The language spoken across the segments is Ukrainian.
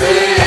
see.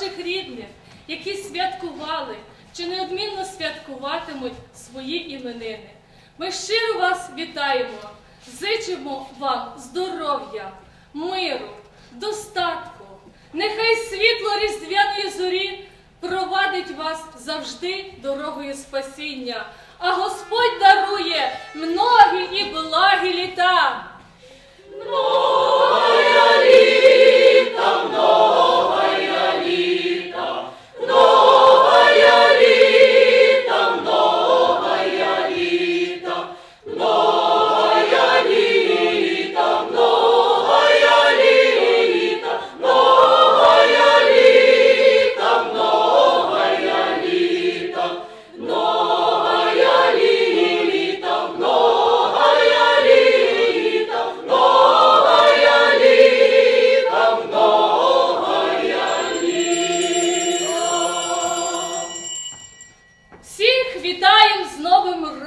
Ваших рідних, які святкували чи неодмінно святкуватимуть свої іменини. Ми щиро вас вітаємо, зичимо вам здоров'я, миру, достатку. Нехай світло різдвяної зорі провадить вас завжди дорогою спасіння, а Господь дарує многі і благі літа. Всіх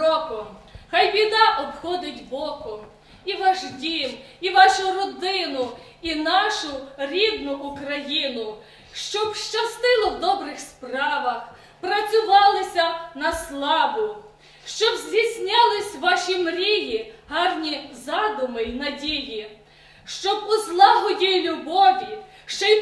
Новим роком! Хай біда обходить боком і ваш дім, і вашу родину, і нашу рідну Україну, щоб щастило в добрих справах, працювалися на славу, щоб здійснялись ваші мрії, гарні задуми й надії, щоб у злагоді й любові, ще й